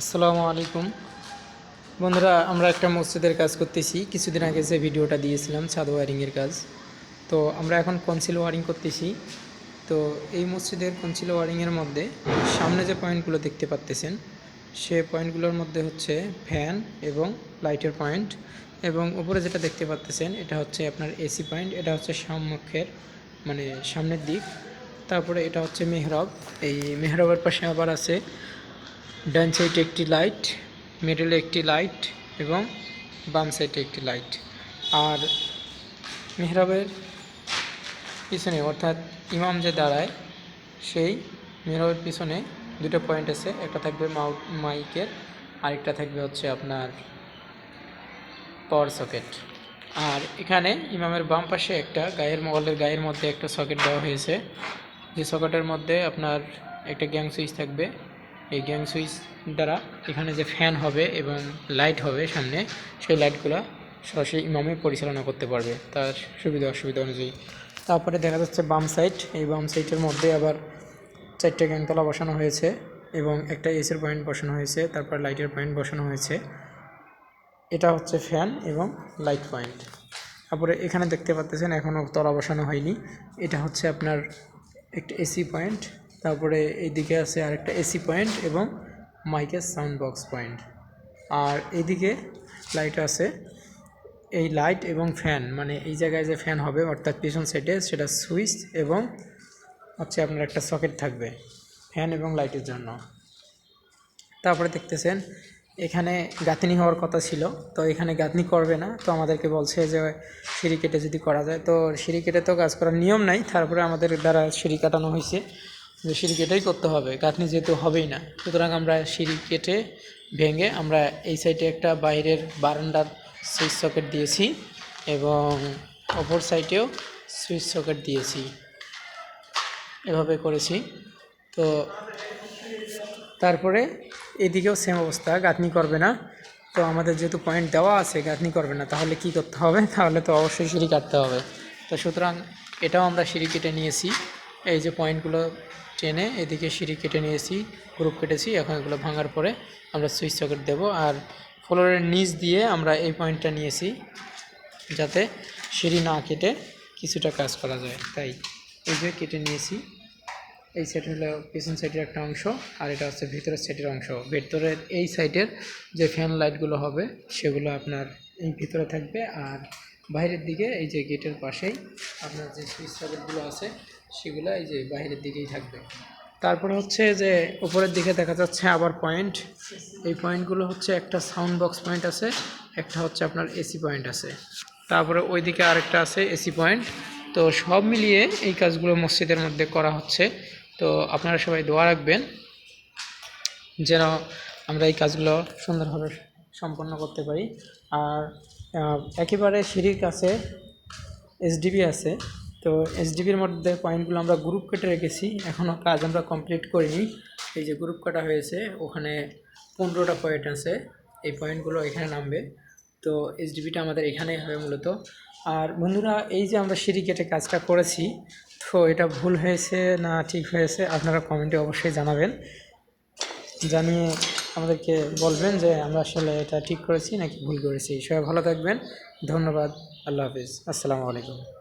আসসালামু আলাইকুম। বন্ধুরা, আমরা একটা মসজিদের কাজ করতেছি। কিছুদিন আগে যে ভিডিওটা দিয়েছিলাম ছাদ ওয়ারিংয়ের কাজ। তো আমরা এখন কনসিল ওয়ারিং করতেছি। তো এই মসজিদের কনসিল ওয়ারিংয়ের মধ্যে সামনে যে পয়েন্টগুলো দেখতে পাচ্তেছেন সে পয়েন্টগুলোর মধ্যে হচ্ছে ফ্যান এবং লাইটের পয়েন্ট এবং উপরে যেটা দেখতে পাচ্তেছেন এটা হচ্ছে আপনার এসি পয়েন্ট, এটা হচ্ছে সম্মুখের মানে সামনের দিক। তারপরে এটা হচ্ছে মেহরব। এই মেহরবের পাশে আবার আছে ডান সাইডে একটি লাইট, মিডলে একটি লাইট এবং বাম সাইডে একটি লাইট। আর মেহরাবের পিছনে অর্থাৎ ইমাম যে দাঁড়ায়, সেই মেহরাবের পিছনে দুটো পয়েন্ট আছে, একটা থাকবে মাউ মাইকের, আরেকটা থাকবে হচ্ছে আপনার পাওয়ার সকেট। আর এখানে ইমামের বাম পাশে একটা গায়ের মগলের গায়ের মধ্যে একটা সকেট দেওয়া হয়েছে। যে সকেটের মধ্যে আপনার একটা গ্যাং সুইচ থাকবে এই গ্যাং সুইচ দ্বারা এখানে যে ফ্যান হবে এবং লাইট হবে সামনে, সেই লাইটগুলো সরাসরি ইমামে পরিচালনা করতে পারবে তার সুবিধা অসুবিধা অনুযায়ী। তারপরে দেখা যাচ্ছে বাম সাইড, এই বাম সাইডের মধ্যে আবার চারটে গ্যাংতলা বসানো হয়েছে এবং একটা এসির পয়েন্ট বসানো হয়েছে, তারপর লাইটের পয়েন্ট বসানো হয়েছে। এটা হচ্ছে ফ্যান এবং লাইট পয়েন্ট। তারপরে এখানে দেখতে পাচ্ছেন এখনও তলা বসানো হয়নি। এটা হচ্ছে আপনার একটা এসি পয়েন্ট তারপরে এইদিকে আছে আরেকটা এসি পয়েন্ট এবং মাইকের সাউন্ড বক্স পয়েন্ট আর এইদিকে লাইট আছে, এই লাইট এবং ফ্যান মানে এই জায়গায় যে ফ্যান হবে, অর্থাৎ পিছন সাইডে সেটা সুইচ এবং হচ্ছে আপনার একটা সকেট থাকবে ফ্যান এবং লাইটের জন্য। তারপরে দেখতেছেন, এখানে গাঁথনি হওয়ার কথা ছিল, তো এখানে গাঁথনি করবে না, তো আমাদেরকে বলছে যে সিঁড়ি কেটে যদি করা যায়, তো সিঁড়ি কেটে তো কাজ করার নিয়ম নাই, তারপরে আমাদের দ্বারা সিঁড়ি কাটানো হয়েছে। যে সিঁড়ি কেটেই করতে হবে, গাঁথনি যেহেতু হবেই না। সুতরাং আমরা সিঁড়ি কেটে ভেঙে আমরা এই সাইডে একটা বাইরের বারান্দার সুইচ সকেট দিয়েছি এবং অপর সাইডেও সুইচ সকেট দিয়েছি। এভাবে করেছি। তো তারপরে এদিকেও সেম অবস্থা, গাঁথনি করবে না। তো আমাদের যেহেতু পয়েন্ট দেওয়া আছে, গাঁথনি করবে না, তাহলে কি করতে হবে? তাহলে তো অবশ্যই সিঁড়ি কাটতে হবে। তো সুতরাং এটাও আমরা সিঁড়ি কেটে নিয়েছি। এই যে পয়েন্টগুলো টেনে এদিকে সিঁড়ি কেটে নিয়েছি, গ্রুপ কেটেছি, এখন এগুলো ভাঙার পরে আমরা সুইচ সকেট দেব আর ফ্লোরের নিচ দিয়ে আমরা এই পয়েন্টটা নিয়েছি যাতে সিঁড়ি না কেটে কিছুটা কাজ করা যায়। তাই এই যে কেটে নিয়েছি, এই সাইড হলো পিছন সাইডের একটা অংশ আর এটা হচ্ছে ভিতরের সাইডের অংশ। ভেতরের এই সাইডের যে ফ্যান লাইটগুলো হবে সেগুলো আপনার এই ভিতরে থাকবে আর বাইরের দিকে এই যে গেটের পাশেই আপনার যে সুইচ সকেটগুলো আছে সেগুলো এই যে বাইরের দিকেই থাকবে। তারপরে হচ্ছে যে উপরের দিকে দেখা যাচ্ছে আবার পয়েন্ট এই পয়েন্টগুলো হচ্ছে একটা সাউন্ড বক্স পয়েন্ট আছে, একটা হচ্ছে আপনার এসি পয়েন্ট আছে। তারপরে ওইদিকে আরেকটা আছে এসি পয়েন্ট তো সব মিলিয়ে এই কাজগুলো মসজিদের মধ্যে করা হচ্ছে। তো আপনারা সবাই দোয়া রাখবেন যেন আমরা এই কাজগুলো সুন্দরভাবে সম্পন্ন করতে পারি। আর একেবারে সিঁড়ির কাছে এসডিবি আছে। তো এসডিবির মধ্যে পয়েন্টগুলো আমরা গ্রুপ কেটে রেখেছি। এখনও কাজ আমরা কমপ্লিট করিনি। এই যে গ্রুপ কাটা হয়েছে, ওখানে পনেরোটা পয়েন্ট আছে। এই পয়েন্টগুলো এখানে নামবে। তো এসডিবিটা আমাদের এখানেই হবে মূলত। আর বন্ধুরা, এই যে আমরা সিঁড়ি কেটে কাজটা করেছি, তো এটা ভুল হয়েছে না ঠিক হয়েছে, আপনারা কমেন্টে অবশ্যই জানাবেন। জানিয়ে আমাদেরকে বলবেন যে আমরা আসলে এটা ঠিক করেছি নাকি ভুল করেছি। সবাই ভালো থাকবেন। ধন্যবাদ। আল্লাহ হাফিজ। আসসালামু আলাইকুম।